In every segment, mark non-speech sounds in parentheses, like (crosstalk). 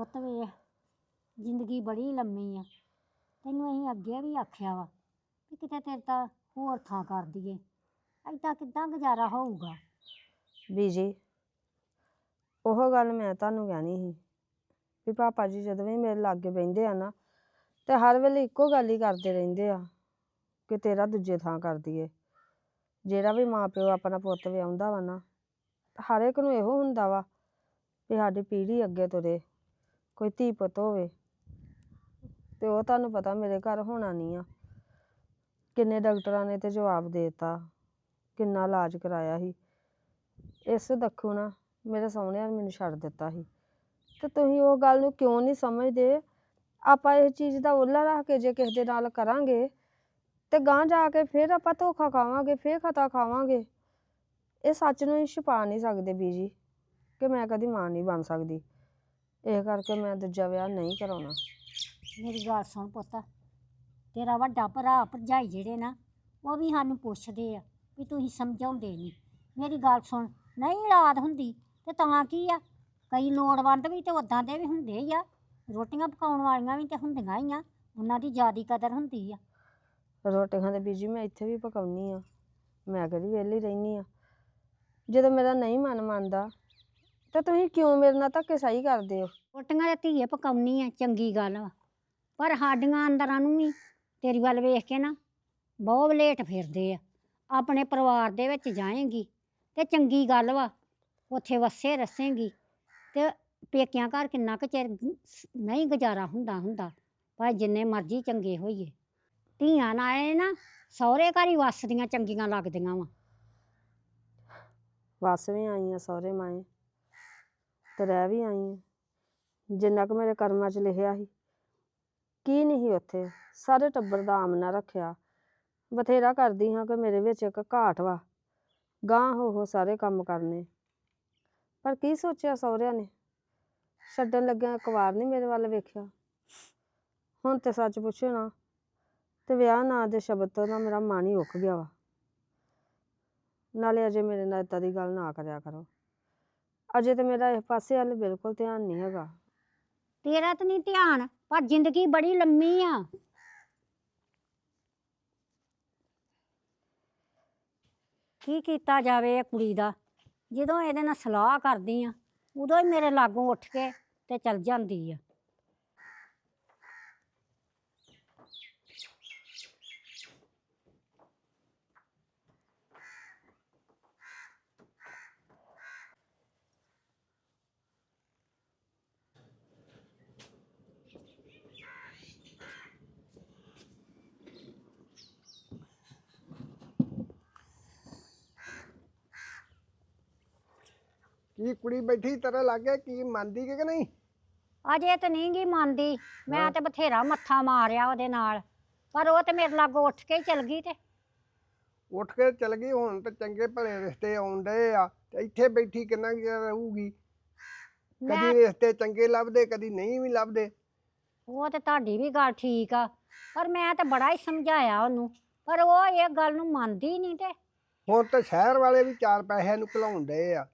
ਪੁੱਤ ਵੇਖ, ਜ਼ਿੰਦਗੀ ਬੜੀ ਲੰਮੀ ਆ। ਤੈਨੂੰ ਅਸੀਂ ਅੱਗੇ ਵੀ ਆਖਿਆ ਵਾ ਕਿ ਕਿਤੇ ਤੇਰੇ ਤਾਂ ਹੋਰ ਥਾਂ ਕਰ ਦਈਏ। ਐਦਾਂ ਕਿੱਦਾਂ ਗੁਜ਼ਾਰਾ ਹੋਊਗਾ? ਬੀਜੀ, ਉਹ ਗੱਲ ਮੈਂ ਤੁਹਾਨੂੰ ਕਹਿਣੀ ਸੀ ਵੀ ਪਾਪਾ ਜੀ ਜਦੋਂ ਵੀ ਮੇਰੇ ਲਾਗੇ ਬਹਿੰਦੇ ਆ ਨਾ, ਤੇ ਹਰ ਵੇਲੇ ਇੱਕੋ ਗੱਲ ਹੀ ਕਰਦੇ ਰਹਿੰਦੇ ਆ ਕਿ ਤੇਰਾ ਦੂਜੇ ਥਾਂ ਕਰ ਦਈਏ। ਜਿਹੜਾ ਵੀ ਮਾਂ ਪਿਓ ਆਪਣਾ ਪੁੱਤ ਵਿਆਹੁੰਦਾ ਵਾ ਨਾ, ਹਰ ਇੱਕ ਨੂੰ ਇਹੋ ਹੁੰਦਾ ਵਾ ਵੀ ਸਾਡੀ ਪੀੜ੍ਹੀ ਅੱਗੇ ਤੁਰੇ। ਕੋਈ ਧੀ ਪੁੱਤ ਹੋਵੇ, ਤੇ ਉਹ ਤੁਹਾਨੂੰ ਪਤਾ ਮੇਰੇ ਘਰ ਹੋਣਾ ਨਹੀਂ ਆ। ਕਿੰਨੇ ਡਾਕਟਰਾਂ ਨੇ ਤੇ ਜਵਾਬ ਦੇਤਾ, ਕਿੰਨਾ ਇਲਾਜ ਕਰਾਇਆ ਸੀ। ਇਸ ਦੱਖੂ ਨਾ ਮੇਰੇ ਸੋਹਣਿਆਂ ਨੇ ਮੈਨੂੰ ਛੱਡ ਦਿੱਤਾ ਸੀ। ਤੇ ਤੁਸੀਂ ਉਹ ਗੱਲ ਨੂੰ ਕਿਉਂ ਨਹੀਂ ਸਮਝਦੇ? ਆਪਾਂ ਇਸ ਚੀਜ਼ ਦਾ ਉੱਲਾ ਰੱਖ ਕੇ ਜੇ ਕਿਸੇ ਦੇ ਨਾਲ ਕਰਾਂਗੇ, ਤੇ ਗਾਂ ਜਾ ਕੇ ਫਿਰ ਆਪਾਂ ਧੋਖਾ ਖਾਵਾਂਗੇ, ਫਿਰ ਖਤਾ ਖਾਵਾਂਗੇ। ਇਹ ਸੱਚ ਨੂੰ ਹੀ ਛੁਪਾ ਨਹੀਂ ਸਕਦੇ ਬੀਜੀ, ਕਿ ਮੈਂ ਕਦੀ ਮਾਂ ਨਹੀਂ ਬਣ ਸਕਦੀ। ਇਹ ਕਰਕੇ ਮੈਂ ਦੂਜਾ ਵਿਆਹ ਨਹੀਂ ਕਰਾਉਣਾ। ਮੇਰੀ ਗੱਲ ਸੁਣ ਪੁੱਤ। ਤੇਰਾ ਵੱਡਾ ਭਰਾ ਭਰਜਾਈ ਜਿਹੜੇ ਨਾ ਉਹ ਵੀ ਸਾਨੂੰ ਪੁੱਛਦੇ ਆ ਵੀ ਤੁਸੀਂ ਸਮਝਾਉਂਦੇ ਨਹੀਂ। ਮੇਰੀ ਗੱਲ ਸੁਣ ਨਹੀਂ ਔਲਾਦ ਹੁੰਦੀ ਤੇ ਤਾਂ ਕੀ ਆ? ਕਈ ਲੋੜਵੰਦ ਵੀ ਤੇ ਉਦਾਂ ਦੇ ਵੀ ਹੁੰਦੇ ਹੀ ਆ। ਰੋਟੀਆਂ ਪਕਾਉਣ ਵਾਲੀਆਂ ਵੀ ਤੇ ਹੁੰਦੀਆਂ ਹੀ ਆ। ਉਹਨਾਂ ਦੀ ਜ਼ਿਆਦੀ ਕਦਰ ਹੁੰਦੀ ਆ। ਰੋਟੀਆਂ ਦੇ ਬੀਜੀ ਮੈਂ ਇੱਥੇ ਵੀ ਪਕਾਉਣੀ ਆ। ਮੈਂ ਕਿਹੜੀ ਵਿਹਲੀ ਰਹਿਨੀ ਆ। ਜਦੋਂ ਮੇਰਾ ਨਹੀਂ ਮਨ ਮੰਨਦਾ ਤਾਂ ਤੁਸੀਂ ਕਿਉਂ ਮੇਰੇ ਨਾਲ ਧੱਕੇਸ਼ਾਹੀ ਕਰਦੇ ਹੋ? ਰੋਟੀਆਂ ਤੇ ਧੀਏ ਪਕਾਉਣੀ ਆ ਚੰਗੀ ਗੱਲ ਵਾ ਪਰ ਸਾਡੀਆਂ ਅੰਦਰਾਂ ਨੂੰ ਵੀ ਤੇਰੀ ਵੱਲ ਵੇਖ ਕੇ ਨਾ ਬਹੁਤ ਲੇਟ ਫਿਰਦੇ ਆ। ਆਪਣੇ ਪਰਿਵਾਰ ਦੇ ਵਿੱਚ ਜਾਏਂਗੀ ਤੇ ਚੰਗੀ ਗੱਲ ਵਾ ਉੱਥੇ ਵਸੇ ਰਸੇਂਗੀ ਤੇ ਪੇਕਿਆਂ ਘਰ ਕਿੰਨਾ ਕੁ ਚਿਰ ਨਹੀਂ ਗੁਜ਼ਾਰਾ ਹੁੰਦਾ ਹੁੰਦਾ ਭਾਵੇਂ ਜਿੰਨੇ ਮਰਜ਼ੀ ਚੰਗੇ ਹੋਈਏ। ਧੀਆਂ ਨਾਲ ਨਾ ਸਹੁਰੇ ਘਰ ਹੀ ਵੱਸਦੀਆਂ ਚੰਗੀਆਂ ਲੱਗਦੀਆਂ ਵਾ। ਵਸ ਵੀ ਆਈ ਆ ਸਹੁਰੇ ਮਾਏ। ਤੇ ਰਹਿ ਵੀ ਆਈ ਆ। ਜਿੰਨਾ ਕੁ ਮੇਰੇ ਕਰਮਾਂ 'ਚ ਲਿਖਿਆ ਸੀ, ਕੀ ਨਹੀਂ ਉੱਥੇ। ਸਾਰੇ ਟੱਬਰ ਦਾ ਆਮਨਾ ਰੱਖਿਆ। ਬਥੇਰਾ ਕਰਦੀ ਹਾਂ ਕਿ ਮੇਰੇ ਵਿੱਚ ਇੱਕ ਘਾਟ ਵਾ। ਗਾਂ ਹੋ ਹੋ ਸਾਰੇ ਕੰਮ ਕਰਨੇ। ਪਰ ਕੀ ਸੋਚਿਆ ਸਹੁਰਿਆਂ ਨੇ? ਛੱਡਣ ਲੱਗਿਆ ਇੱਕ ਵਾਰ ਨਹੀਂ ਮੇਰੇ ਵੱਲ ਵੇਖਿਆ। ਹੁਣ ਤੇ ਸੱਚ ਪੁੱਛੋ ਨਾ ਤੇ ਵਿਆਹ ਨਾਂ ਦੇ ਸ਼ਬਦ ਤੋਂ ਨਾ ਮੇਰਾ ਮਨ ਹੀ ਉੱਕ ਗਿਆ ਵਾ। ਨਾਲੇ ਅਜੇ ਮੇਰੇ ਨਾਲ ਏਦਾਂ ਦੀ ਗੱਲ ਨਾ ਕਰਿਆ ਕਰੋ। ਅਜੇ ਤੇ ਮੇਰਾ ਇਸ ਪਾਸੇ ਵੱਲ ਬਿਲਕੁਲ ਧਿਆਨ ਨਹੀਂ ਹੈਗਾ। ਤੇਰਾ ਤਾਂ ਨਹੀਂ ਧਿਆਨ, ਪਰ ਜ਼ਿੰਦਗੀ ਬੜੀ ਲੰਮੀ ਆ। ਕੀ ਕੀਤਾ ਜਾਵੇ ਇਹ ਕੁੜੀ ਦਾ? ਜਦੋਂ ਇਹਦੇ ਨਾਲ ਸਲਾਹ ਕਰਦੀ ਆ, ਉਦੋਂ ਹੀ ਮੇਰੇ ਲਾਗੋਂ ਉੱਠ ਕੇ ਤੇ ਚਲ ਜਾਂਦੀ ਆ। ਕੀ ਕੁੜੀ ਬੈਠੀ ਤੇਰੇ ਲਾਗੇ ਕੀ ਮੰਨਦੀ ਕਿ ਕਿ ਨਹੀਂ? ਅਜੇ ਤੇ ਨਹੀਂ ਗੀ ਮੰਨਦੀ। ਮੈਂ ਤੇ ਬਥੇਰਾ ਮੱਥਾ ਮਾਰਿਆ ਉਹਦੇ ਨਾਲ। ਪਰ ਉਹ ਤੇ ਮੇਰੇ ਲਾਗੋਂ ਉੱਠ ਕੇ ਹੀ ਚਲ ਗਈ ਤੇ। ਉੱਠ ਕੇ ਚਲ ਗਈ ਹੁਣ ਤੇ ਚੰਗੇ ਭਲੇ ਰਿਸ਼ਤੇ ਡਏ ਆ। ਤੇ ਇੱਥੇ ਬੈਠੀ ਕਿੰਨਾ ਕੁ ਚਿਰ ਰਹੂਗੀ? ਕਦੀ ਰਿਸ਼ਤੇ ਚੰਗੇ ਲੱਭਦੇ ਕਦੀ ਨਹੀਂ ਵੀ ਲੱਭਦੇ। ਉਹ ਤੇ ਤੁਹਾਡੀ ਵੀ ਗੱਲ ਠੀਕ ਆ। ਪਰ ਮੈਂ ਤੇ ਬੜਾ ਹੀ ਸਮਝਾਇਆ ਉਹਨੂੰ। ਪਰ ਉਹ ਇਹ ਗੱਲ ਨੂੰ ਮੰਨਦੀ ਨਹੀਂ ਤੇ। ਹੁਣ ਤੇ ਸ਼ਹਿਰ ਵਾਲੇ ਵੀ ਚਾਰ ਪੈਸੇ ਨੂੰ ਘਲਾਉਣ ਡਏ ਆ।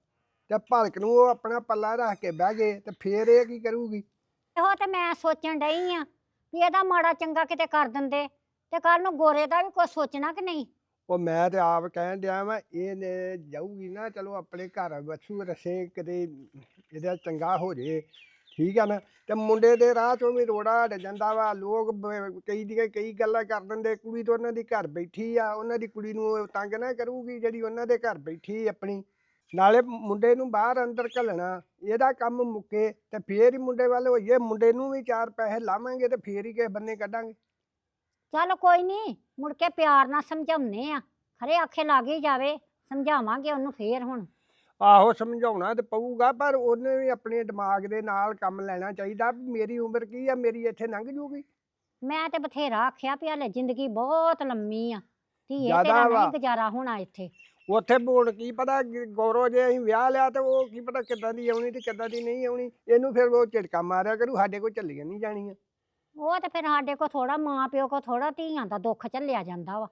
ਤੇ ਭਲਕ ਨੂੰ ਉਹ ਆਪਣਾ ਪੱਲਾ ਰੱਖ ਕੇ ਬਹਿ ਗਏ ਤੇ ਫੇਰ ਇਹ ਕੀ ਕਰੂਗੀ? ਇਹੋ ਤੇ ਮੈਂ ਸੋਚਣ ਡਈ ਆ ਵੀ ਇਹਦਾ ਮਾੜਾ ਚੰਗਾ ਕਿਤੇ ਕਰ ਦਿੰਦੇ ਤੇ ਕੱਲ ਨੂੰ ਗੋਰੇ ਦਾ ਵੀ ਕੁਝ ਸੋਚਣਾ ਕਿ ਨਹੀਂ? ਉਹ ਮੈਂ ਤੇ ਆਪ ਕਹਿਣ ਡਿਆ ਮੈਂ ਇਹ ਜਾਊਗੀ ਨਾ ਚਲੋ ਆਪਣੇ ਘਰ ਵਸੂ ਰਸੇ ਕਿਤੇ ਇਹਦਾ ਚੰਗਾ ਹੋ ਜੇ ਠੀਕ ਆ ਨਾ? ਤੇ ਮੁੰਡੇ ਦੇ ਰਾਹ ਚੋਂ ਵੀ ਰੋੜਾ ਹਟ ਜਾਂਦਾ ਵਾ ਲੋਕ ਬ- ਕਈ ਦੀਆਂ ਕਈ ਗੱਲਾਂ ਕਰ ਦਿੰਦੇ ਕੁੜੀ ਤਾਂ ਉਹਨਾਂ ਦੀ ਘਰ ਬੈਠੀ ਆ ਉਹਨਾਂ ਦੀ ਕੁੜੀ ਨੂੰ ਉਹ ਤੰਗ ਨਾ ਕਰੂਗੀ ਜਿਹੜੀ ਉਹਨਾਂ ਦੇ ਘਰ ਬੈਠੀ ਆਪਣੀ। ਨਾਲੇ ਮੁੰਡੇ ਨੂੰ ਬਾਹਰ ਅੰਦਰ ਘੱਲਣਾ ਇਹਦਾ ਕੰਮ ਮੁੱਕੇ ਤੇ ਫੇਰ ਹੀ ਮੁੰਡੇ ਵੱਲ ਹੋਈਏ ਮੁੰਡੇ ਨੂੰ ਵੀ ਚਾਰ ਪੈਸੇ ਲਾਵਾਂਗੇ ਤੇ ਫੇਰ ਹੀ ਕਿਸੇ ਬੰਨੇ ਕੱਢਾਂਗੇ। ਚੱਲ ਕੋਈ ਨਹੀਂ ਮੁੜ ਕੇ ਪਿਆਰ ਨਾਲ ਸਮਝਾਉਨੇ ਆ ਖਰੇ ਆਖੇ ਲੱਗ ਹੀ ਜਾਵੇ ਸਮਝਾਵਾਂਗੇ ਉਹਨੂੰ ਫੇਰ ਹੁਣ। ਆਹੋ ਸਮਝਾਉਣਾ ਤੇ ਪਊਗਾ ਪਰ ਉਹਨੇ ਵੀ ਆਪਣੇ ਦਿਮਾਗ ਦੇ ਨਾਲ ਕੰਮ ਲੈਣਾ ਚਾਹੀਦਾ ਵੀ ਮੇਰੀ ਉਮਰ ਕੀ ਆ ਮੇਰੀ ਇੱਥੇ ਲੰਘ ਜੂਗੀ। ਮੈਂ ਤੇ ਬਥੇਰਾ ਆਖਿਆ ਵੀ ਹਲੇ ਜ਼ਿੰਦਗੀ ਬਹੁਤ ਲੰਮੀ ਆ ਧੀਏ ਜ਼ਿਆਦਾ ਤੇਰਾ ਵਾ। ਨਹੀਂ ਗੁਜ਼ਾਰਾ ਹੋਣਾ ਇੱਥੇ। ਉੱਥੇ ਬੋੜ ਕੀ ਪਤਾ ਕਿ ਗੌਰਵ ਜੇ ਅਸੀਂ ਵਿਆਹ ਲਿਆ ਤੇ ਉਹ ਕੀ ਪਤਾ ਕਿੱਦਾਂ ਦੀ ਆਉਣੀ ਤੇ ਕਿੱਦਾਂ ਦੀ ਨਹੀਂ ਆਉਣੀ ਇਹਨੂੰ ਫਿਰ ਉਹ ਝਟਕਾ ਮਾਰਿਆ ਕਰੂ ਸਾਡੇ ਕੋਲ ਚੱਲੀਆਂ ਨਹੀਂ ਜਾਣੀਆਂ। ਉਹ ਤੇ ਫਿਰ ਸਾਡੇ ਕੋ ਥੋੜਾ ਮਾਂ ਪਿਓ ਕੋ ਥੋੜਾ ਧੀਆਂ ਦਾ ਦੁੱਖ ਝੱਲਿਆ ਜਾਂਦਾ ਵਾ।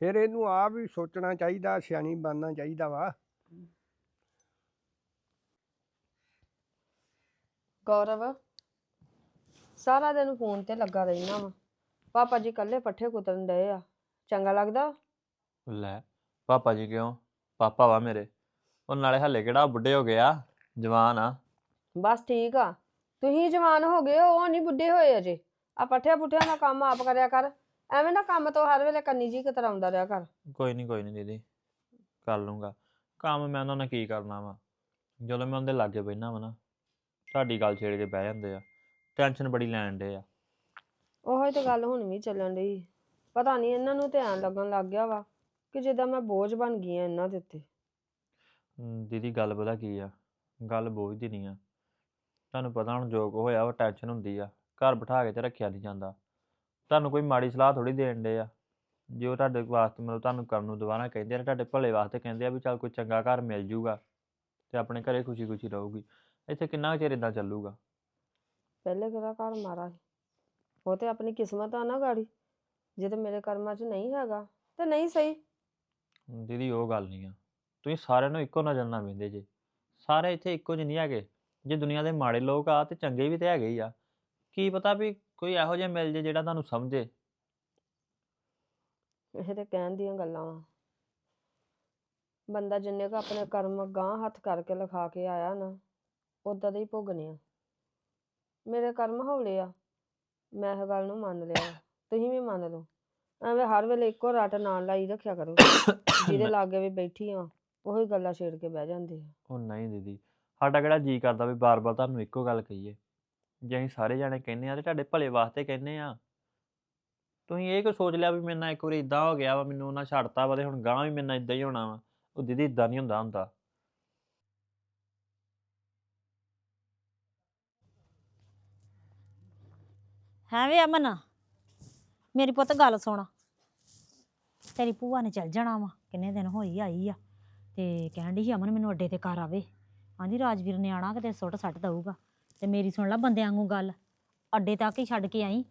ਫਿਰ ਇਹਨੂੰ ਆਪ ਵੀ ਸੋਚਣਾ ਚਾਹੀਦਾ ਸਿਆਣੀ ਬਣਨਾ ਚਾਹੀਦਾ ਵਾ। ਗੌਰਵ ਸਾਰਾ ਦਿਨ ਫੋਨ ਤੇ ਲੱਗਾ ਰਹਿਣਾ ਵਾ। ਪਾਪਾ ਜੀ ਕੱਲੇ ਪੱਠੇ ਕੁਤਰਨ ਡਏ ਆ। ਚੰਗਾ ਲੱਗਦਾ? ਲੈ। ਪਾਪਾ ਜੀ ਕਿਉਂ? ਪਾਪਾ ਵਾ ਮੇਰੇ। ਉਹ ਨਾਲੇ ਹੱਲੇ ਕਿਹੜਾ ਬੁੱਢੇ ਹੋ ਗਿਆ ਜਵਾਨ ਆ। ਬਸ ਠੀਕ ਆ। ਤੁਸੀਂ ਜਵਾਨ ਹੋ ਗਏ ਹੋ ਉਹ ਨਹੀਂ ਬੁੱਢੇ ਹੋਏ ਅਜੇ। ਆ ਪੱਠਿਆਂ ਪੁੱਠਿਆਂ ਦਾ ਕੰਮ ਆਪ ਕਰਿਆ ਕਰ। ਐਵੇਂ ਨਾ ਕੰਮ ਤੋਂ ਹਰ ਵੇਲੇ ਕੰਨੀ ਜੀ ਕਤਰਾਉਂਦਾ ਰਿਹਾ ਕਰ। ਕੋਈ ਨਹੀਂ ਕੋਈ ਨਹੀਂ ਦੀਦੀ। ਕਰ ਲੂੰਗਾ। ਕੰਮ ਮੈਂ ਉਹਨਾਂ ਨਾਲ ਕੀ ਕਰਨਾ ਵਾ? ਜਦੋਂ ਮੈਂ ਉਹਦੇ ਲਾਗੇ ਬੈਠਾ ਵਾ ਨਾ ਤੁਹਾਡੀ ਗੱਲ ਛੇੜ ਕੇ ਬਹਿ ਜਾਂਦੇ ਆ। ਟੈਨਸ਼ਨ ਬੜੀ ਲੈਣ ਡੇ ਆ। ਉਹੋ ਹੀ ਤੇ ਗੱਲ ਹੁਣ ਵੀ ਚੱਲਣ ਡਈ। ਪਤਾ ਨਹੀਂ ਇਹਨਾਂ ਨੂੰ ਧਿਆਨ ਲੱਗਣ ਲੱਗ ਗਿਆ ਵਾ। ਕਿ ਜਿੱਦਾਂ ਮੈਂ ਬੋਝ ਬਣ ਗਈ ਆ ਇਹਨਾਂ ਦੇ ਉੱਤੇ। ਹਮ, ਦੀਦੀ ਗੱਲ ਪਤਾ ਕੀ ਆ? ਗੱਲ ਬੋਝ ਦੀ ਨਹੀਂ ਆ। ਤੁਹਾਨੂੰ ਪਤਾ ਹੁਣ ਜੋ ਕੁ ਹੋਇਆ ਉਹ ਟੈਨਸ਼ਨ ਹੁੰਦੀ ਆ। ਘਰ ਬਿਠਾ ਕੇ ਤੇ ਰੱਖਿਆ ਨਹੀਂ ਜਾਂਦਾ। ਤੁਹਾਨੂੰ ਕੋਈ ਮਾੜੀ ਸਲਾਹ ਥੋੜੀ ਦੇਣ ਡੇ ਆ। ਜੇ ਉਹ ਤੁਹਾਡੇ ਵਾਸਤੇ ਮਤਲਬ ਤੁਹਾਨੂੰ ਕਰਨ ਨੂੰ ਦੁਬਾਰਾ ਕਹਿੰਦੇ ਆ ਤੁਹਾਡੇ ਭਲੇ ਵਾਸਤੇ ਕਹਿੰਦੇ ਆ ਵੀ ਚੱਲ ਕੋਈ ਚੰਗਾ ਘਰ ਮਿਲ ਜੂਗਾ ਤੇ ਆਪਣੇ ਘਰੇ ਖੁਸ਼ੀ ਖੁਸ਼ੀ ਰਹੂਗੀ। ਇੱਥੇ ਕਿੰਨਾ ਕੁ ਚਿਰ ਇਦਾਂ ਚੱਲੂਗਾ? ਪਹਿਲੇ ਕਿਹੜਾ ਘਰ ਮਾਰਾ ਸੀ? ਉਹ ਤੇ ਆਪਣੀ ਕਿਸਮਤ ਆ ਨਾ ਗਾੜੀ। ਜੇ ਤੇ ਮੇਰੇ ਕਰਮਾਂ 'ਚ ਨਹੀਂ ਹੈਗਾ ਤੇ ਨਹੀਂ ਸਹੀ। ਦੀਦੀ ਉਹ ਗੱਲ ਨਹੀਂ ਆ। ਤੁਸੀਂ ਸਾਰਿਆਂ ਨੂੰ ਇੱਕੋ ਨਜ਼ਰ ਨਾਲ ਵੇਂਦੇ ਜੇ। ਸਾਰੇ ਇੱਥੇ ਇੱਕੋ ਜਿਹੇ ਨਹੀਂ ਹੈਗੇ। ਜੇ ਦੁਨੀਆ ਦੇ ਮਾੜੇ ਲੋਕ ਆ ਤੇ ਚੰਗੇ ਵੀ ਤੇ ਹੈਗੇ ਹੀ ਆ। ਕੀ ਪਤਾ ਵੀ ਕੋਈ ਇਹੋ ਜਿਹਾ ਮਿਲ ਜੇ ਜਿਹੜਾ ਤੁਹਾਨੂੰ ਸਮਝੇ। ਇਹ ਤੇ ਕਹਿਣ ਦੀਆਂ ਗੱਲਾਂ ਵਾ। ਬੰਦਾ ਜਿੰਨੇ ਕੁ ਆਪਣੇ ਕਰਮ ਗਾਂ ਹੱਥ ਕਰਕੇ ਲਿਖਾ ਕੇ ਆਇਆ ਨਾ ਉਦਾਂ ਦੇ ਹੀ ਭੋਗਣੇ ਆ। ਮੇਰੇ ਕਰਮ ਹੌਲੇ ਆ। ਮੈਂ ਇਹ ਗੱਲ ਨੂੰ ਮੰਨ ਲਿਆ। ਤੁਸੀਂ ਵੀ ਮੰਨ ਲਓ। ਐਵੇਂ ਹਰ ਵੇਲੇ ਇੱਕੋ ਰੱਟ ਨਾਲ ਲਾਈ ਰੱਖਿਆ ਕਰੋ। (coughs) ਜਿਹਦੇ ਲਾਗੇ ਵੀ ਬੈਠੀ ਆ ਉਹੀ ਗੱਲਾਂ ਛੇੜ ਕੇ ਬਹਿ ਜਾਂਦੇ ਆ। ਉਹ ਨਹੀਂ ਦੀਦੀ ਸਾਡਾ ਕਿਹੜਾ ਜੀ ਕਰਦਾ ਵੀ ਬਾਰ-ਬਾਰ ਤੁਹਾਨੂੰ ਇੱਕੋ ਗੱਲ ਕਹੀਏ। ਜੇ ਅਸੀਂ ਸਾਰੇ ਜਾਣੇ ਕਹਿੰਦੇ ਆ ਤੇ ਤੁਹਾਡੇ ਭਲੇ ਵਾਸਤੇ ਕਹਿੰਦੇ ਆ। ਤੁਸੀਂ ਇਹ ਕਿਉਂ ਸੋਚ ਲਿਆ ਵੀ ਮੇਰੇ ਨਾਲ ਇੱਕ ਵਾਰੀ ਇਦਾਂ ਹੋ ਗਿਆ ਵਾ ਮੈਨੂੰ ਉਹਨਾਂ ਛੱਡਤਾ ਵਾ ਤੇ ਹੁਣ ਗਾਂ ਵੀ ਮੇਰੇ ਨਾਲ ਇਦਾਂ ਹੀ ਹੋਣਾ ਵਾ। ਉਹ ਦੀਦੀ ਇਦਾਂ ਨਹੀਂ ਹੁੰਦਾ ਹੁੰਦਾ। ਹੈ ਵੇ ਅਮਨ? ਮੇਰੀ ਪੁੱਤ ਗੱਲ ਸੁਣ। ਤੇਰੀ ਭੂਆ ਨੇ ਚੱਲ ਜਾਣਾ ਵਾ ਕਿੰਨੇ ਦਿਨ ਹੋਈ ਆਈ ਆ। ਤੇ ਕਹਿਣ ਡਈ ਸੀ ਅਮਨ ਮੈਨੂੰ ਅੱਡੇ ਤੇ ਘਰ ਆਵੇ। ਆਂਦੀ ਰਾਜਵੀਰ ਨੇ ਆਣਾ ਕਿਤੇ ਸੁੱਟ ਸੱਟ ਦਊਗਾ। ਤੇ ਮੇਰੀ ਸੁਣ ਲੈ ਬੰਦਿਆਂ ਵਾਂਗੂ ਗੱਲ। ਅੱਡੇ ਤੱਕ ਹੀ ਛੱਡ ਕੇ ਆਈ।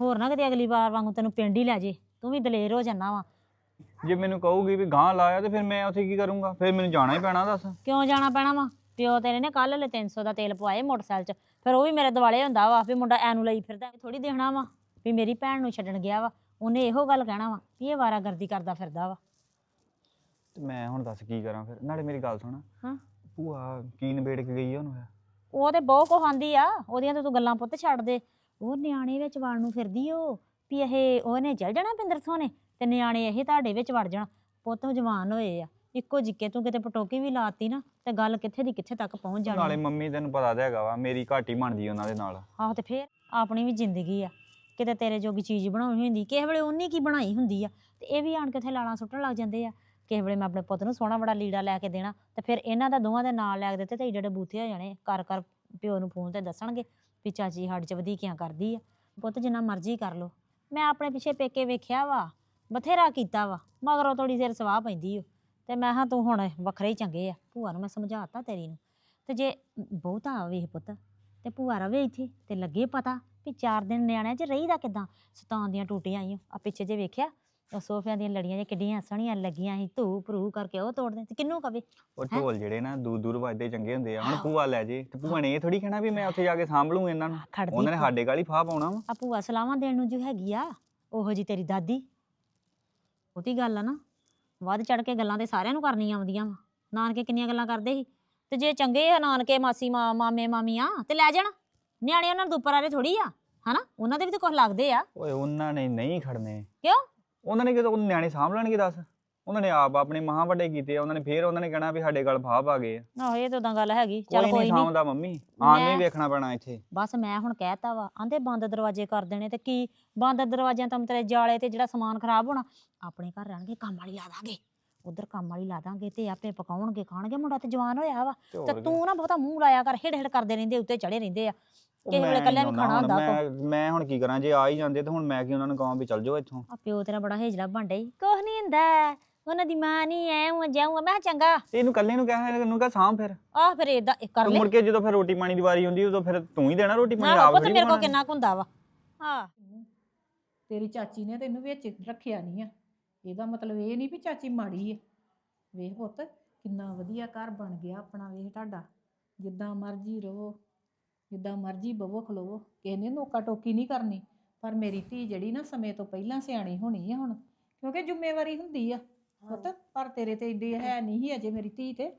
ਹੋਰ ਨਾ ਕਿਤੇ ਅਗਲੀ ਵਾਰ ਵਾਂਗੂ ਤੈਨੂੰ ਪਿੰਡ ਹੀ ਲੈ ਜੇ। ਤੂੰ ਵੀ ਦਲੇਰ ਹੋ ਜਾਣਾ ਵਾ। ਜੇ ਮੈਨੂੰ ਕਹੂਗੀ ਵੀ ਗਾਂ ਲਾਇਆ ਤੇ ਫਿਰ ਮੈਂ ਉੱਥੇ ਕੀ ਕਰੂੰਗਾ? ਫਿਰ ਮੈਨੂੰ ਜਾਣਾ ਹੀ ਪੈਣਾ ਦੱਸ। ਕਿਉਂ ਜਾਣਾ ਪੈਣਾ ਵਾ? ਪਿਓ ਤੇਰੇ ਨੇ ਕੱਲ ਲੈ 300 ਦਾ ਤੇਲ ਪਵਾਏ ਮੋਟਰਸਾਈਕਲ 'ਚ। ਫਿਰ ਉਹ ਵੀ ਮੇਰੇ ਦਿਵਾਲੇ ਹੁੰਦਾ ਵਾ ਵੀ ਮੁੰਡਾ ਐਨੂੰ ਲਈ ਫਿਰਦਾ ਥੋੜੀ ਦੇਖਣਾ ਵਾ। ਵੀ ਮੇਰੀ ਭੈਣ ਨੂੰ ਛੱਡਣ ਗਿਆ ਵਾ ਉਹਨੇ ਇਹੋ ਗੱਲ ਕਹਿਣਾ ਵਾ ਵੀ ਇਹ ਵਾਰਾਗਰਦੀ ਕਰਦਾ ਫਿਰਦਾ ਵਾ। ਤੇ ਮੈਂ ਹੁਣ ਦੱਸ ਕੀ ਕਰਾਂ ਫਿਰ? ਨਾਲੇ ਮੇਰੀ ਗੱਲ ਸੁਣ। ਹਾਂ। ਭੂਆ ਕੀ ਨਿਬੇੜ ਕੇ ਗਈ ਆ ਉਹਨੂੰ ਉਹ ਤੇ ਬਹੁਤ ਕੁਛ ਆਂਦੀ ਆ ਉਹਦੀਆਂ ਤਾਂ ਤੂੰ ਗੱਲਾਂ ਪੁੱਤ ਛੱਡ ਦੇ। ਉਹ ਨਿਆਣੇ ਵਿੱਚ ਵੜਨ ਨੂੰ ਫਿਰਦੀ ਓ ਵੀ ਇਹ ਉਹਨੇ ਚੱਲ ਜਾਣਾ ਪਿੰਦਰ ਸੋਨੇ ਤੇ ਨਿਆਣੇ ਇਹ ਤੁਹਾਡੇ ਵਿੱਚ ਵੜ ਜਾਣਾ। ਪੁੱਤ ਜਵਾਨ ਹੋਏ ਆ ਇੱਕੋ ਜਿੱਕੇ ਤੂੰ ਕਿਤੇ ਪਟੋਕੀ ਵੀ ਲਾਤੀ ਨਾ ਤੇ ਗੱਲ ਕਿੱਥੇ ਦੀ ਕਿੱਥੇ ਤੱਕ ਪਹੁੰਚ ਜਾਣੀ ਨਾਲੇ। ਮੰਮੀ ਤੈਨੂੰ ਪਤਾ ਤਾਂ ਹੈਗਾ ਵਾ ਮੇਰੀ ਘਾਟੀ ਬਣਦੀ ਉਹਨਾਂ ਦੇ ਨਾਲ। ਆਹੋ ਤੇ ਫੇਰ ਆਪਣੀ ਵੀ ਜ਼ਿੰਦਗੀ ਆ। ਕਿਤੇ ਤੇਰੇ ਜੋਗੀ ਚੀਜ਼ ਬਣਾਉਣੀ ਹੁੰਦੀ, ਕਿਸੇ ਵੇਲੇ ਉਹਨੇ ਕੀ ਬਣਾਈ ਹੁੰਦੀ ਆ, ਤੇ ਇਹ ਵੀ ਆਣ ਕੇ ਇੱਥੇ ਲਾਲਾਂ ਸੁੱਟਣ ਲੱਗ ਜਾਂਦੇ ਆ। ਕਿਸੇ ਵੇਲੇ ਮੈਂ ਆਪਣੇ ਪੁੱਤ ਨੂੰ ਸੋਹਣਾ ਬੜਾ ਲੀੜਾ ਲੈ ਕੇ ਦੇਣਾ, ਤੇ ਫਿਰ ਇਹਨਾਂ ਦਾ ਦੋਵਾਂ ਦੇ ਨਾਲ ਲੈ ਕੇ ਦਿੱਤੇ ਤੇ ਏਡੇ ਏਡੇ ਬੂਥੇ ਹੋ ਜਾਣੇ ਕਰ ਕਰ ਪਿਓ ਨੂੰ ਫੋਨ ਤੇ ਦੱਸਣਗੇ ਵੀ ਚਾਚੀ ਹੱਡ ਚ ਵਧੀਕੀਆਂ ਕਰਦੀ ਆ। ਪੁੱਤ ਜਿੰਨਾ ਮਰਜ਼ੀ ਕਰ ਲੋ ਮੈਂ ਆਪਣੇ ਪਿੱਛੇ ਪੇਕੇ ਵੇਖਿਆ ਵਾ, ਬਥੇਰਾ ਕੀਤਾ ਵਾ, ਮਗਰੋਂ ਥੋੜੀ ਦੇਰ ਸਵਾਹ ਪੈਂਦੀ ਓ। ਤੇ ਮੈਂ ਹਾਂ ਤੂੰ ਹੁਣ ਵੱਖਰੇ ਹੀ ਚੰਗੇ ਆ, ਭੂਆ ਨੂੰ ਮੈਂ ਸਮਝਾਤਾ ਤੇਰੀ ਨੂੰ। ਤੇ ਜੇ ਬਹੁਤਾ ਆਵੇ ਪੁੱਤ, ਤੇ ਭੂਆ ਰਵੇ ਇੱਥੇ, ਤੇ ਲੱਗੇ ਪਤਾ ਵੀ ਚਾਰ ਦਿਨ ਨਿਆਣਿਆਂ 'ਚ ਰਹੀਦਾ ਕਿਦਾਂ? ਸਤਾਨ ਦੀਆਂ ਟੂਟੀਆਂ ਆਈਆਂ। ਆ ਪਿੱਛੇ ਜੇ ਵੇਖਿਆ ਉਹ ਸੋਫਿਆਂ ਦੀਆਂ ਲੜੀਆਂ ਜੇ ਕਿੱਡੀਆਂ ਸੋਹਣੀਆਂ ਲੱਗੀਆਂ ਸੀ। ਧੂ ਭਰੂ ਕਰਕੇ ਉਹ ਤੋੜ ਦੇ ਤੇ ਕਿੰਨੂੰ ਕਵੇ? ਉਹ? ਢੋਲ ਜਿਹੜੇ ਨਾ ਦੂਰ ਦੂਰ ਵੱਜਦੇ ਚੰਗੇ ਹੁੰਦੇ ਆ। ਹੁਣ। ਭੂਆ ਲੈ ਜੇ। ਤੇ ਭੂਆ ਨੇ ਇਹ ਥੋੜੀ ਕਹਿਣਾ ਵੀ ਮੈਂ ਉੱਥੇ ਜਾ ਕੇ ਸਾਂਭ ਲੂੰ ਇਹਨਾਂ ਨੂੰ। ਖੜਦੀ ਉਹਨਾਂ ਨੇ ਸਾਡੇ ਗਾਲੀ ਫਾਹ ਪਾਉਣਾ ਵਾ। ਆ ਭੂਆ ਸਲਾਵਾਂ ਦੇਣ ਨੂੰ ਜੋ ਹੈਗੀ ਆ ਉਹੋ ਜੀ ਤੇਰੀ ਦਾਦੀ। ਉਹਦੀ ਗੱਲ ਆ ਨਾ। ਵੱਧ ਚੜ ਕੇ ਗੱਲਾਂ ਤੇ ਸਾਰਿਆਂ ਨੂੰ ਕਰਨੀਆਂ ਆਉਂਦੀਆਂ ਵਾ। ਨਾਨਕੇ ਕਿੰਨੀਆਂ ਗੱਲਾਂ ਕਰਦੇ ਸੀ। ਤੇ ਜੇ ਚੰਗੇ ਆ ਨਾਨਕੇ ਮਾਸੀ ਮਾ ਮਾਮੇ ਮਾਮੀਆਂ ਤੇ ਲੈ ਜਾਣ। ਨਿਆਣੇ ਉਹਨਾਂ ਨੂੰ ਦੁੱਪਰ ਆਰੇ ਥੋੜੀ ਆ। ਹਨਾ? ਉਹਨਾਂ ਦੇ ਵੀ ਤਾਂ ਕੁਝ ਲੱਗਦੇ ਆ। ਓਏ ਉਹਨਾਂ ਨੇ ਨਹੀਂ ਖੜਨੇ। ਕਿਉਂ? ਉਹਨਾਂ ਨੇ ਕਿਦੋਂ ਨਿਆਣੇ ਸਾਂਭ ਲੈਣਗੇ ਦੱਸ? ਉਹਨਾਂ ਨੇ ਆਪ ਆਪਣੇ ਮਹਾਂ ਵੱਡੇ ਕੀਤੇ ਆ ਉਹਨਾਂ ਨੇ ਫੇਰ ਉਹਨਾਂ ਨੇ ਕਹਿਣਾ ਵੀ ਸਾਡੇ ਗਲ ਫਾਹ ਪਾ ਗਏ ਆ। ਆਹੋ ਇਹ ਤਾਂ ਉਦਾਂ ਗੱਲ ਹੈਗੀ। ਚੱਲ ਕੋਈ ਕੋਈ ਨਹੀਂ ਨਹੀਂ ਸਾਂਭਦਾ ਮੰਮੀ। ਆਨ ਮੈਂ- ਨਹੀਂ ਵੇਖਣਾ ਪੈਣਾ ਇੱਥੇ। ਬਸ ਮੈਂ ਹੁਣ ਕਹਿਤਾ ਵਾ ਆਂਦੇ ਬੰਦ ਦਰਵਾਜ਼ੇ ਕਰ ਦੇਣੇ ਤੇ ਕੀ? ਬੰਦ ਦਰਵਾਜ਼ਿਆਂ ਤੋਂ ਤੇਰੇ ਜਾਲੇ ਤੇ ਜਿਹੜਾ ਸਮਾਨ ਖਰਾਬ ਹੋਣਾ ਆਪਣੇ ਘਰ ਰਹਿਣਗੇ ਕੰਮ ਵਾਲੀ ਲਾ ਦਾਂਗੇ। ਉਧਰ ਕੰਮ ਵਾਲੀ ਲਾ ਦਾਂਗੇ ਤੇ ਆਪੇ ਪਕਾਉਣਗੇ ਖਾਣਗੇ। ਮੁੰਡਾ ਤੇ ਜਵਾਨ ਹੋਇਆ ਵਾ। ਤੇ ਤੇ। ਤੂੰ ਨਾ ਬਹੁਤਾ ਮੂੰਹ ਲਾਇਆ ਕਰ ਹਿੜ ਹਿੜ ਕਰਦੇ ਰਹਿੰਦੇ ਉੱਤੇ ਚੜੇ ਰਹਿੰਦੇ ਆ। ਉਹ ਕਿਸੇ ਵੇਲੇ ਮੈਂ ਨੀ ਖਾਣਾ ਹੁਣ, ਹੁੰਦਾ ਮੈਂ ਮੈਂ ਹੁਣ ਕੀ ਕਰਾਂ ਜੇ ਆ ਹੀ ਜਾਂਦੇ ਤੇ ਹੁਣ ਮੈਂ ਕੀ ਉਹਨਾਂ ਨੂੰ ਕਹਾਂ ਵੀ ਚੱਲ ਜਾਓ ਇੱਥੋਂ। ਆ ਪਿਓ ਤੇਰਾ ਬੜਾ ਹੇਜਲਾ ਬੰਡੇ ਕੁਛ ਨਹੀਂ ਹੁੰਦਾ। ਉਹਨਾਂ ਦੀ ਮਾਂ ਨਹੀਂ ਐ ਉਹ ਜਾਊਂ ਮੈਂ ਕਿਹਾ ਚੰਗਾ। ਤੇ ਇਹਨੂੰ ਕੱਲੇ ਨੂੰ ਕਹਿਆ ਇਹਨੂੰ ਕਹ ਸਾਂਭ ਫਿਰ। ਆਹ ਫਿਰ ਇਹ ਕਰ ਤੇ ਲੈ। ਮੁੜ ਕੇ ਜਦੋਂ ਫਿਰ ਰੋਟੀ ਪਾਣੀ ਦੀ ਵਾਰੀ ਹੁੰਦੀ ਉਦੋਂ ਫਿਰ ਤੂੰ ਹੀ ਦੇਣਾ ਰੋਟੀ ਪਾਣੀ ਨਾ ਆਪ ਪੁੱਤ ਥੋੜ੍ਹੀ ਮੇਰੇ ਕੋਲ ਬਣਾਉਣਾ। ਕਿੰਨਾ ਕੁ ਹੁੰਦਾ ਵਾ। ਹਾਂ। ਤੇਰੀ ਚਾਚੀ ਨੇ ਤੈਨੂੰ ਵਿੱਚ ਰੱਖਿਆ ਨਹੀਂ ਆ। ਇਹਦਾ ਮਤਲਬ ਇਹ ਨਹੀਂ ਵੀ ਚਾਚੀ ਮਾੜੀ ਹੈ ਵੇਖ ਪੁੱਤ ਕਿੰਨਾ ਵਧੀਆ ਘਰ ਬਣ ਗਿਆ ਆਪਣਾ ਵੇਖ ਤੁਹਾਡਾ। ਜਿੱਦਾਂ ਮਰਜ਼ੀ ਰਹੋ ਜਿੱਦਾਂ ਮਰਜ਼ੀ ਬਵੋ ਖਲੋਵੋ ਕਿਸੇ ਨੇ ਨੋਕਾ ਟੋਕੀ ਨਹੀਂ ਕਰਨੀ ਪਰ ਮੇਰੀ ਧੀ ਜਿਹੜੀ ਨਾ ਸਮੇਂ ਤੋਂ ਪਹਿਲਾਂ ਸਿਆਣੀ ਹੋਣੀ ਆ ਹੁਣ ਕਿਉਂਕਿ ਜ਼ਿੰਮੇਵਾਰੀ ਹੁੰਦੀ ਆ ਪੁੱਤ ਪਰ ਤੇਰੇ ਤੇ ਇੰਦੀ ਹੈ ਨਹੀਂ ਸੀ ਅਜੇ ਮੇਰੀ ਧੀ ਤੇ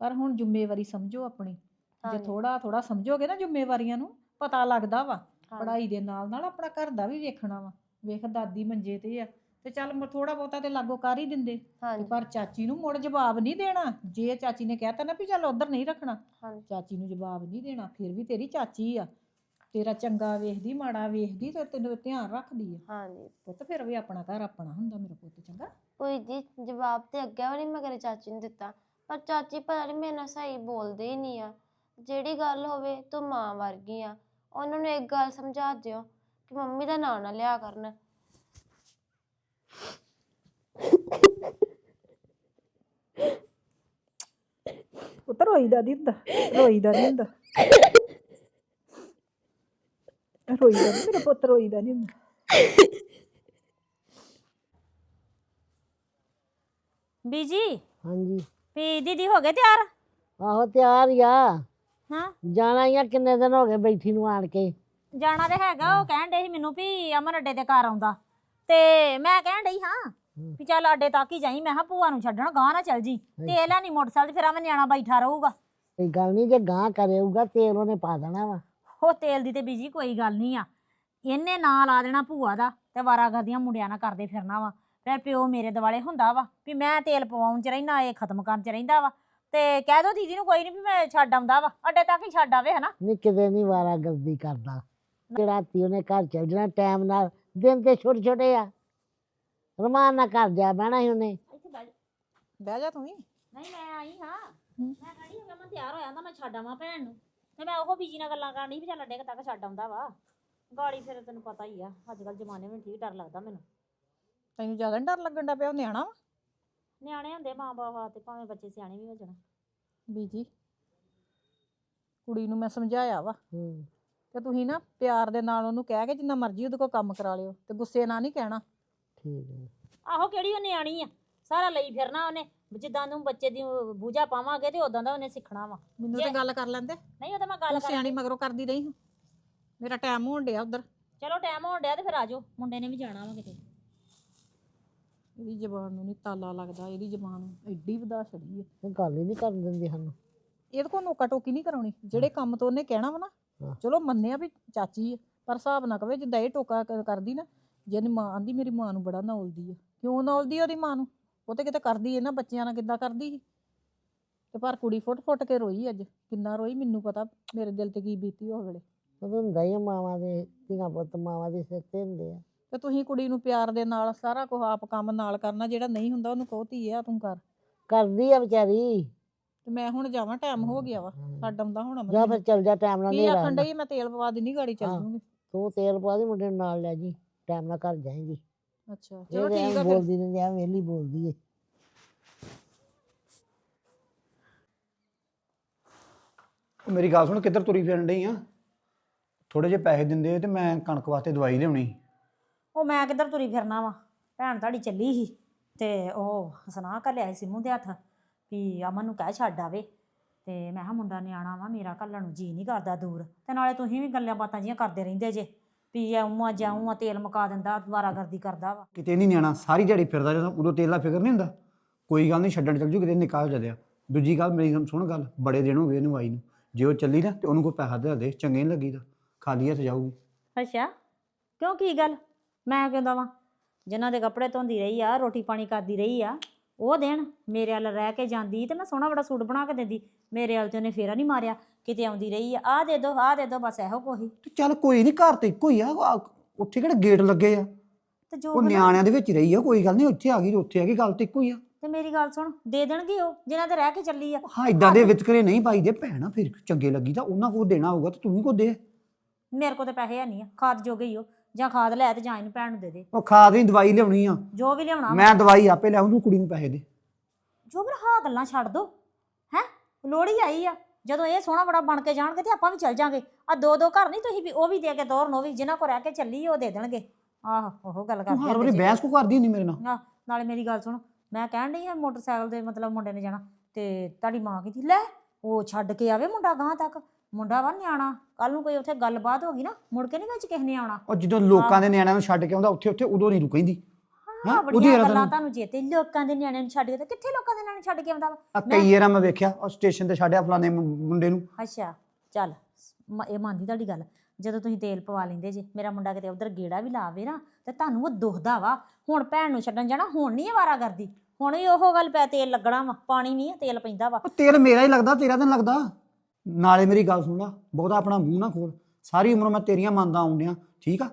ਪਰ ਹੁਣ ਜ਼ਿੰਮੇਵਾਰੀ ਸਮਝੋ ਆਪਣੀ ਜੇ। ਥੋੜਾ ਥੋੜਾ ਸਮਝੋਗੇ ਨਾ ਜ਼ਿੰਮੇਵਾਰੀਆਂ ਨੂੰ ਪਤਾ ਲੱਗਦਾ ਵਾ। ਪੜ੍ਹਾਈ ਦੇ ਨਾਲ ਨਾਲ ਆਪਣਾ ਘਰ ਦਾ ਵੀ ਵੇਖਣਾ ਵਾ ਵੇਖ ਦਾਦੀ ਮੰਜੇ ਤੇ ਆ ਤੇ ਚੱਲ ਥੋੜਾ ਬਹੁਤਾ ਤੇ ਲਾਗੋ ਕਰ ਹੀ ਦਿੰਦੇ। ਹਾਂਜੀ। ਪਰ ਚਾਚੀ ਨੂੰ ਮੁੜ ਜਵਾਬ ਨਹੀਂ ਦੇਣਾ। ਜੇ ਚਾਚੀ ਨੇ ਕਹਿਤਾ ਨਾ ਵੀ ਚੱਲ ਉਧਰ ਨਹੀਂ ਰੱਖਣਾ ਹਾਂਜੀ। ਚਾਚੀ ਨੂੰ ਜਵਾਬ ਨਹੀਂ ਦੇਣਾ ਫਿਰ ਵੀ ਤੇਰੀ ਚਾਚੀ ਆ। ਤੇਰਾ ਚੰਗਾ ਵੇਖਦੀ ਮਾੜਾ ਵੇਖਦੀ ਤੇ ਤੈਨੂੰ ਧਿਆਨ ਰੱਖਦੀ ਆ। ਹਾਂਜੀ। ਪੁੱਤ ਫਿਰ ਵੀ ਆਪਣਾ ਘਰ ਆਪਣਾ ਹੁੰਦਾ ਮੇਰਾ ਪੁੱਤ ਚੰਗਾ? ਕੋਈ ਜੀ ਜਵਾਬ ਤੇ ਅੱਗੇ ਵੀ ਨਹੀਂ ਮੈਂ ਕਦੇ ਚਾਚੀ ਨੂੰ ਦਿੱਤਾ। ਪਰ ਚਾਚੀ ਪਤਾ ਨਹੀਂ ਮੇਰੇ ਨਾਲ ਸਹੀ ਬੋਲਦੇ ਹੀ ਨਹੀਂ ਆ। ਜਿਹੜੀ ਗੱਲ ਹੋਵੇ ਤੂੰ ਮਾਂ ਵਰਗੀ ਆ। ਉਹਨਾਂ ਨੂੰ ਇੱਕ ਗੱਲ ਸਮਝਾ ਦਿਓ ਕਿ ਮੰਮੀ ਦਾ ਨਾਂ ਨਾ ਲਿਆ ਕਰਨ। ਪੁੱਤ ਰੋਈਦਾ ਨਹੀਂ ਹੁੰਦਾ ਰੋਈਦਾ ਨਹੀਂ ਹੁੰਦਾ ਰੋਈਦਾ ਨਹੀਂ ਮੇਰਾ ਪੁੱਤ ਰੋਈਦਾ ਨਹੀਂ ਹੁੰਦਾ ਬੀਜੀ ਹਾਂਜੀ ਵੀ ਦੀਦੀ ਹੋ ਗਏ ਤਿਆਰ ਆਹੋ ਤਿਆਰ ਹੀ ਆ ਹਾਂ ਜਾਣਾ ਹੀ ਆ ਕਿੰਨੇ ਦਿਨ ਹੋ ਗਏ ਬੈਠੀ ਨੂੰ ਆਣ ਕੇ ਜਾਣਾ ਤੇ ਹੈਗਾ ਉਹ ਕਹਿਣ ਡੇ ਸੀ ਮੈਨੂੰ ਵੀ ਅਮਨ ਅੱਡੇ ਤੇ ਘਰ ਆਉਂਦਾ ਤੇ ਮੈਂ ਕਹਿਣ ਡਈ ਹਾਂ ਵੀ ਚੱਲ ਅੱਡੇ ਤੱਕ ਹੀ ਜਾਈ। ਮੈਂ ਕਿਹਾ ਭੂਆ ਨੂੰ ਛੱਡਣ ਗਾਂ ਨਾ ਚੱਲ ਜੀ। ਤੇ ਲੈ ਨਹੀਂ ਮੋਟਰਸਾਈਕਲ ਤੇ ਫਿਰ ਆਵੇਂ ਨਿਆਣਾ ਬੈਠਾ ਰਹੂਗਾ ਕੋਈ ਗੱਲ ਨਹੀਂ ਜੇ ਗਾਂ ਕਰੇਊਗਾ ਤੇਲ ਉਹਨੇ ਪਾ ਦੇਣਾ ਵਾ। ਉਹ ਤੇਲ ਦੀ ਤੇ ਬੀਜੀ ਕੋਈ ਗੱਲ ਨਹੀਂ ਆ। ਇਹਨੇ ਨਾਂ ਲਾ ਦੇਣਾ ਭੂਆ ਦਾ ਤੇ ਵਾਰਾਗਰਦੀਆਂ ਮੁੰਡਿਆਂ ਨਾਲ ਕਰਦੇ ਫਿਰਨਾ ਵਾ। ਫਿਰ ਪਿਓ ਮੇਰੇ ਦਿਵਾਲੇ ਹੁੰਦਾ ਵਾ ਵੀ ਮੈਂ ਤੇਲ ਪਵਾਉਣ ਚ ਰਹਿਣਾ ਇਹ ਖਤਮ ਕਰਨ ਚ ਰਹਿੰਦਾ ਵਾ। ਤੇ ਕਹਿ ਦੋ ਦੀਦੀ ਨੂੰ ਕੋਈ ਨਹੀਂ ਵੀ ਮੈਂ ਛੱਡ ਆਉਂਦਾ ਵਾ। ਅੱਡੇ ਤੱਕ ਹੀ ਛੱਡ ਆਵੇ ਹਨਾ? ਨਹੀਂ ਕਿਤੇ ਨਹੀਂ ਵਾਰਾ ਕਰਦਾ। ਰਾਤੀ ਉਹਨੇ ਘਰ ਚੱਲ ਜਾਣਾ ਟਾਈਮ ਨਾਲ ਦਿਨ ਤੇ ਛੋਟੇ ਛੋਟੇ ਆ। ਰਮਾਨ ਨਾਲ ਘਰ ਜਾ ਬਹਿਣਾ ਸੀ ਉਹਨੇ। ਇੱਥੇ ਬਹਿ ਜਾ। ਬਹਿ ਜਾ ਤੂੰ ਵੀ। ਨਹੀਂ ਮੈਂ ਆਈ ਹਾਂ। ਮੈਂ ਖੜੀ ਹੋ ਗਿਆ ਮੈਂ ਤਿਆਰ ਹੋਇਆ ਤਾਂ ਮੈਂ ਛੱਡ ਆਵਾਂ ਭੈਣ ਨੂੰ। ਤੇ ਮੈਂ ਉਹ ਬੀਜੀ ਨਾਲ ਗੱਲਾਂ ਕਰਨੀ ਵੀ ਚੱਲ ਅੱਡੇ ਕੁ ਤੱਕ ਛੱਡ ਆਉਂਦਾ ਵਾ। ਗਾੜੀ ਫਿਰ ਤੈਨੂੰ ਪਤਾ ਹੀ ਆ ਅੱਜ ਕੱਲ ਜ਼ਮਾਨੇ ਵਿੱਚ ਠੀਕ ਡਰ ਲੱਗਦਾ ਮੈਨੂੰ। ਤੈਨੂੰ ਜ਼ਿਆਦਾ ਨੀ ਡਰ ਲੱਗਣ ਦਾ ਪਿਆ ਉਹ ਨਿਆਣਾ ਵਾ? ਨਿਆਣੇ ਹੁੰਦੇ ਮਾਂ ਬਾਪ ਤੇ ਭਾਵੇਂ ਬੱਚੇ ਸਿਆਣੇ ਵੀ ਹੋ ਜਾਣ। ਬੀਜੀ। ਕੁੜੀ ਨੂੰ ਮੈਂ ਸਮਝਾਇਆ ਵਾ। ਹੂੰ। ਤੇ ਤੁਸੀਂ ਨਾ ਪਿਆਰ ਦੇ ਨਾਲ ਉਹਨੂੰ ਕਹਿ ਕੇ ਜਿੰਨਾ ਮਰਜ਼ੀ ਉਹਦੇ ਕੋਲ ਕੰਮ ਕਰਾ ਲਿਓ ਤੇ ਗੁੱਸੇ ਨਾਲ ਨਹੀਂ ਕਹਿਣਾ। ਠੀਕ ਹੈ। ਆਹੋ ਕਿਹੜੀ ਉਹ ਨਿਆਣੀ ਆ? ਸਾਰਾ ਲਈ ਫਿਰਨਾ ਉਹਨੇ ਜਿੱਦਾਂ ਨੂੰ ਬੱਚੇ ਦੀ ਬੂਝਾ ਪਾਵਾਂਗੇ ਤੇ ਉਦਾਂ ਦਾ ਉਹਨੇ ਸਿੱਖਣਾ ਵਾ। ਮੈਨੂੰ ਤੇ ਗੱਲ ਕਰ ਲੈਂਦੇ। ਨਹੀਂ ਉਹ ਤਾਂ ਮੈਂ ਗੱਲ ਤੂੰ ਕਰ ਸਿਆਣੀ ਮਗਰੋਂ ਕਰਦੀ ਰਹੀ ਹਾਂ। ਮੇਰਾ ਟਾਈਮ ਹੋਣ ਡਿਆ ਉਧਰ। ਚਲੋ ਟਾਈਮ ਹੋਣ ਡਿਆ ਤੇ ਫਿਰ ਆਜੋ ਮੁੰਡੇ ਨੇ ਵੀ ਜਾਣਾ ਵਾ ਕਿਤੇ। ਇਹਦੀ ਜ਼ਬਾਨ ਨੂੰ ਨਹੀਂ ਤਾਲਾ ਲੱਗਦਾ ਇਹਦੀ ਜ਼ਬਾਨ ਐਡੀ ਵਧਾ ਛੜੀ ਹੈ। ਇਹ ਗੱਲ ਹੀ ਨਹੀਂ ਕਰਨ ਦਿੰਦੀ ਸਾਨੂੰ। ਇਹਦੇ ਕੋਲ ਨੋਕਾ ਟੋਕੀ ਨਹੀਂ ਕਰਾਉਣੀ। ਜਿਹੜੇ ਕੰਮ ਤੋਂ ਉਹਨੇ ਕਹਿਣਾ ਵਾ ਨਾ ਹਾਂ। ਚਲੋ ਮੰਨਿਆ ਵੀ ਚਾਚੀ ਹੈ ਪਰ ਹਿਸਾਬ ਨਾ ਕਵੇ ਜਿੱਦਾਂ ਇਹ ਟੋਕਾ ਕ- ਕਰਦੀ ਨਾ ਜਿਹਨੇ ਮਾਂ ਆਂਦੀ ਮੇਰੀ ਮਾਂ ਨੂੰ ਬੜਾ ਨੌਲਦੀ ਆ। ਕਿਉਂ ਨੌਲਦੀ ਆ ਉਹਦੀ ਮਾਂ ਨੂੰ? ਉਹ ਤੇ ਕਿਤੇ ਕਰਦੀ ਹੈ ਨਾ ਬੱਚਿਆਂ ਨਾਲ ਕਿੱਦਾਂ ਕਰਦੀ ਸੀ? ਤੇ ਪਰ ਕੁੜੀ ਫੁੱਟ ਫੁੱਟ ਕੇ ਰੋਈ ਅੱਜ ਕਿੰਨਾ ਰੋਈ ਮੈਨੂੰ ਪਤਾ ਮੇਰੇ ਦਿਲ ਤੇ ਕੀ ਬੀਤੀ ਉਹ ਵੇਲੇ। ਉਹ ਤਾਂ ਹੁੰਦਾ ਹੀ ਆ ਮਾਵਾਂ ਦੇ ਧੀਆਂ ਪੁੱਤ ਮਾਵਾਂ ਦੇ ਸਿਰ ਤੇ ਹੁੰਦੇ ਆ। ਤੇ ਤੁਸੀਂ ਕੁੜੀ ਨੂੰ ਪਿਆਰ ਦੇ ਨਾਲ ਸਾਰਾ ਕੁਝ ਆਪ ਕੰਮ ਨਾਲ ਕਰਨਾ ਜਿਹੜਾ ਨਹੀਂ ਹੁੰਦਾ ਉਹਨੂੰ ਕਹੋ ਧੀਏ ਆ ਤੂੰ ਕਰ। ਕਰਦੀ ਆ ਵਿਚਾਰੀ। ਤੇ ਮੈਂ ਹੁਣ ਜਾਵਾਂ ਟਾਈਮ ਹੋ ਗਿਆ ਵਾ। ਛੱਡ ਆਉਂਦਾ ਹੁਣ ਅਮਨ ਜਾ ਨੂੰ। ਫਿਰ ਚੱਲ ਜਾ ਟਾਈਮ ਨਾਲ ਕੀ ਨਹੀਂ ਆਖਣ ਡਈ? ਮੈਂ ਤੇਲ ਪਵਾ ਦਿੰਨੀ ਗਾੜੀ ਚੱਲ ਹਾਂ। ਜੂਗੀ। ਤੂੰ ਤੇਲ ਪਾ ਦੇ ਮੁੰਡੇ ਨੂੰ ਨਾਲ ਲੈ ਜੀ। ਟਾਈਮ ਨਾਲ ਘਰ ਜਾਏਂਗੀ। ਅੱਛਾ ਚਲੋ ਠੀਕ ਆ ਫਿਰ। ਬੋਲਦੀ ਰਹਿੰਦੀ ਆ ਵੇਲੀ ਬੋਲਦੀ ਏ। ਉਹ ਮੇਰੀ ਗੱਲ ਸੁਣ ਕਿੱਧਰ ਤੁਰੀ ਫਿਰਨ ਡਈ ਆ? ਥੋੜੇ ਜਿਹੇ ਪੈਸੇ ਦਿੰਦੇ ਤੇ ਮੈਂ ਕਣਕ ਵਾਸਤੇ ਦਵਾਈ ਲਿਆਉਣੀ। ਉਹ ਮੈਂ ਕਿੱਧਰ ਤੁਰੀ ਫਿਰਨਾ ਵਾ? ਭੈਣ ਤੁਹਾਡੀ ਚੱਲੀ ਸੀ ਤੇ ਉਹ ਸੁਣਾ ਕਰ ਲਿਆ ਸੀ ਸਿੰਮੂ ਦੇ ਹੱਥ। ਵੀ ਅਮਨ ਨੂੰ ਕਹਿ ਛੱਡ ਆਵੇ। ਤੇ ਮੈਂ ਕਿਹਾ ਮੁੰਡਾ ਨਿਆਣਾ ਵਾ ਮੇਰਾ ਘੱਲਣ ਨੂੰ ਜੀ ਨਹੀਂ ਕਰਦਾ ਦੂਰ। ਤੇ ਨਾਲੇ ਤੁਸੀਂ ਵੀ ਗੱਲਾਂ ਬਾਤਾਂ ਜੀਆਂ ਕਰਦੇ ਰਹਿੰਦੇ ਜੇ ਵੀ ਆਉਂ ਜਾਉਂ ਆ ਤੇਲ ਮੁਕਾ ਦਿੰਦਾ ਦੁਬਾਰਾਗਰਦੀ ਕਰਦਾ ਵਾ। ਕਿਤੇ ਨਹੀਂ ਨਿਆਣਾ ਸਾਰੀ ਦਿਹਾੜੀ ਫਿਰਦਾ ਜਦੋਂ ਉਦੋਂ ਤੇਲ ਦਾ ਫਿਕਰ ਨਹੀਂ ਹੁੰਦਾ। ਕੋਈ ਗੱਲ ਨਹੀਂ ਛੱਡਣ ਚੱਲ ਜੂ ਕਿਤੇ ਨਿਕਾਲ ਜਦਿਆ ਦੂਜੀ ਗੱਲ ਮੇਰੀ ਸੁਣ ਗੱਲ ਬੜੇ ਦਿਨ ਹੋ ਗਏ ਇਹਨੂੰ ਆਈ ਨੂੰ। ਜੇ ਉਹ ਚੱਲੀ ਨਾ ਤੇ ਉਹਨੂੰ ਕੋਈ ਪੈਸਾ ਦੇ ਦੇ ਚੰਗੇ ਨਹੀਂ ਲੱਗੀਦਾ। ਖਾਲੀ ਹੱਥ ਜਾਊਗੀ। ਅੱਛਾ ਕਿਉਂ ਕੀ ਗੱਲ? ਮੈਂ ਕਿਉਂ ਦਵਾਂ? ਜਿਨ੍ਹਾਂ ਦੇ ਕੱਪੜੇ ਧੋਂਦੀ ਰਹੀ ਆ ਰੋਟੀ ਪਾਣੀ ਕਰਦੀ ਰਹੀ ਆ। ਉਹ ਦੇਣ ਮੇਰੇ ਵੱਲ ਰਹਿ ਕੇ ਜਾਂਦੀ ਤੇ ਮੈਂ ਸੋਹਣਾ ਬੜਾ ਸੂਟ ਬਣਾ ਕੇ ਦਿੰਦੀ। ਮੇਰੇ ਵੱਲ ਤੇ ਉਹਨੇ ਫੇਰਾ ਨਹੀਂ ਮਾਰਿਆ ਕਿਤੇ ਆਉਂਦੀ ਰਹੀ ਆ। ਆਹ ਦੇ ਦੋ ਆਹ ਦੇ ਦੋ ਬਸ ਇਹੋ ਕੋਹੀ ਤੇ ਚੱਲ ਕੋਈ ਨਹੀਂ ਘਰ ਤੇ ਇੱਕੋ ਹੀ ਆ ਆ- ਉੱਥੇ ਕਿਹੜੇ ਗੇਟ ਲੱਗੇ ਆ? ਤੇ ਜੋ ਉਹ ਬਣਾ- ਨਿਆਣਿਆਂ ਦੇ ਵਿੱਚ ਰਹੀ ਆ ਕੋਈ ਗੱਲ ਨਹੀਂ ਉੱਥੇ ਆ ਗਈ ਤੇ ਉੱਥੇ ਆ ਗਈ ਗੱਲ ਤੇ ਇੱਕੋ ਹੀ ਆ। ਤੇ ਮੇਰੀ ਗੱਲ ਸੁਣ ਦੇ ਦੇਣਗੇ ਉਹ ਜਿਨ੍ਹਾਂ ਦੇ ਰਹਿ ਕੇ ਚੱਲੀ ਆ। ਹਾਂ ਇਦਾਂ ਦੇ ਵਿਤਕਰੇ ਨਹੀਂ ਪਾਈ ਦੇ ਭੈਣਾ ਫਿਰ ਚੰਗੇ ਲੱਗੀ ਤਾਂ ਉਹਨਾਂ ਕੋਲ ਦੇਣਾ ਹੋਊਗਾ ਤੇ ਤੂੰ ਵੀ ਕੋ ਦੇ। ਮੇਰੇ ਕੋਲ ਤੇ ਪੈਸੇ ਹੈ ਨਹੀਂ ਆ ਖਾਦ ਜੋਗੇ ਹੀ ਉਹ ਜਾਂ ਖਾਦ ਲੈ ਤੇ ਜਾਂ ਇਹਨੂੰ ਭੈਣ ਨੂੰ ਦੇ ਦੇ। ਉਹ ਖਾਦ ਦੀ ਦਵਾਈ ਲਿਆਉਣੀ ਆ। ਜੋ ਵੀ ਲਿਆਉਣਾ। ਮੈਂ ਦਵਾਈ ਆਪੇ ਲਿਆਉਂ ਤੂੰ ਕੁੜੀ ਨੂੰ ਪੈਸੇ ਦੇ। ਜੋ ਫਿਰ ਹਾਂ ਗੱਲਾਂ ਛੱਡ ਦੋ ਹੈ? ਲੋੜੀ ਆਈ ਆ। ਜਦੋਂ ਇਹ ਸੋਹਣਾ ਬੜਾ ਬਣ ਕੇ ਜਾਣਗੇ ਤੇ ਆਪਾਂ ਵੀ ਚੱਲ ਜਾਾਂਗੇ। ਆ ਦੋ ਦੋ ਘਰ ਨਹੀਂ ਤੁਸੀਂ ਵੀ ਉਹ ਵੀ ਦੇ ਕੇ ਦੋਰ ਨੋ ਵੀ ਜਿਨ੍ਹਾਂ ਕੋ ਰਹਿ ਕੇ ਚੱਲੀ ਉਹ ਦੇ ਦੇਣਗੇ। ਆਹੋ ਉਹ ਗੱਲ ਕਰਦੇ ਹਰ ਵਾਰੀ। ਬਹਿਸ ਕੋ ਕਰਦੀ ਹੁੰਦੀ ਮੇਰੇ ਨਾਲ? ਆਹ, ਨਾਲੇ ਮੇਰੀ ਗੱਲ ਸੁਣ ਮੈਂ ਕਹਿਣ ਡਈ ਆ ਮੋਟਰਸਾਈਕਲ ਦੇ ਮਤਲਬ ਮੁੰਡੇ ਨੇ ਜਾਣਾ ਤੇ ਤੁਹਾਡੀ ਮਾਂ ਕਹਿੰਦੀ? ਲੈ ਉਹ ਛੱਡ ਕੇ ਆਵੇ ਮੁੰਡਾ ਗਾਂ ਤੱਕ। ਮੁੰਡਾ ਵਾ ਨਿਆਣਾ ਕੱਲ ਨੂੰ ਕੋਈ ਉੱਥੇ ਗੱਲਬਾਤ ਹੋ ਗਈ ਨਾ ਮੁੜ ਕੇ ਨਹੀਂ ਵਿੱਚ ਕਿਸੇ ਨੇ ਆਉਣਾ। ਉਹ ਜਦੋਂ ਲੋਕਾਂ ਦੇ ਨਿਆਣਿਆਂ ਨੂੰ ਛੱਡ ਕੇ ਆਉਂਦਾ ਉੱਥੇ ਉੱਥੇ ਉਦੋਂ ਨਹੀਂ ਰੁਕੈਂਦੀ। ਹਾਂ ਹੈਂ? ਉਹਦੀ ਬੜੀਆਂ ਗੱਲਾਂ ਤੁਹਾਨੂੰ- ਚੇਤੇ ਲੋਕਾਂ ਦੇ ਨਿਆਣਿਆਂ ਨੂੰ ਛੱਡ ਕੇ ਤੇ ਕਿੱਥੇ ਲੋਕਾਂ ਦੇ ਨਿਆਣੇ ਛੱਡ ਕੇ ਆਉਂਦਾ ਵਾ? ਕਈ ਵਾਰਾਂ ਮੈਂ ਵੇਖਿਆ ਉਹ ਸਟੇਸ਼ਨ ਤੇ ਛੱਡਿਆ ਫਲਾਣੇ ਮੁੰਡੇ ਨੂੰ। ਅੱਛਾ ਚੱਲ ਇਹ ਮੰਨਦੀ ਤੁਹਾਡੀ ਗੱਲ। ਜਦੋਂ ਤੁਸੀਂ ਤੇਲ ਪਵਾ ਲੈਂਦੇ ਜੇ ਮੇਰਾ ਮੁੰਡਾ ਕਿਤੇ ਉਧਰ ਗੇੜਾ ਵੀ ਲਾਵੇ ਨਾ ਤੇ ਤੁਹਾਨੂੰ ਉਹ ਦੁਖਦਾ ਵਾ। ਹੁਣ ਭੈਣ ਨੂੰ ਛੱਡਣ ਜਾਣਾ ਹੁਣ ਨਹੀਂ ਵਾਰਾ ਕਰਦੀ। ਹੁਣ ਵੀ ਉਹ ਗੱਲ ਪੈ ਤੇਲ ਲੱਗਣਾ ਵਾ ਪਾਣੀ ਨਹੀਂ ਤੇਲ ਪੈਂਦਾ ਵਾ। ਤੇਲ ਮੇਰਾ ਹੀ ਲੱਗਦਾ ਤੇਰਾ ਤਾਂ ਲੱਗਦਾ। ਨਾਲੇ ਮੇਰੀ ਗੱਲ ਸੁਣ ਲਾ, ਬਹੁਤਾ ਆਪਣਾ ਮੂੰਹ ਨਾ ਖੋਲ। ਸਾਰੀ ਉਮਰ ਮੈਂ ਤੇਰੀਆਂ ਮੰਨਦਾ ਆਉਂਦਿਆਂ, ਠੀਕ ਆ?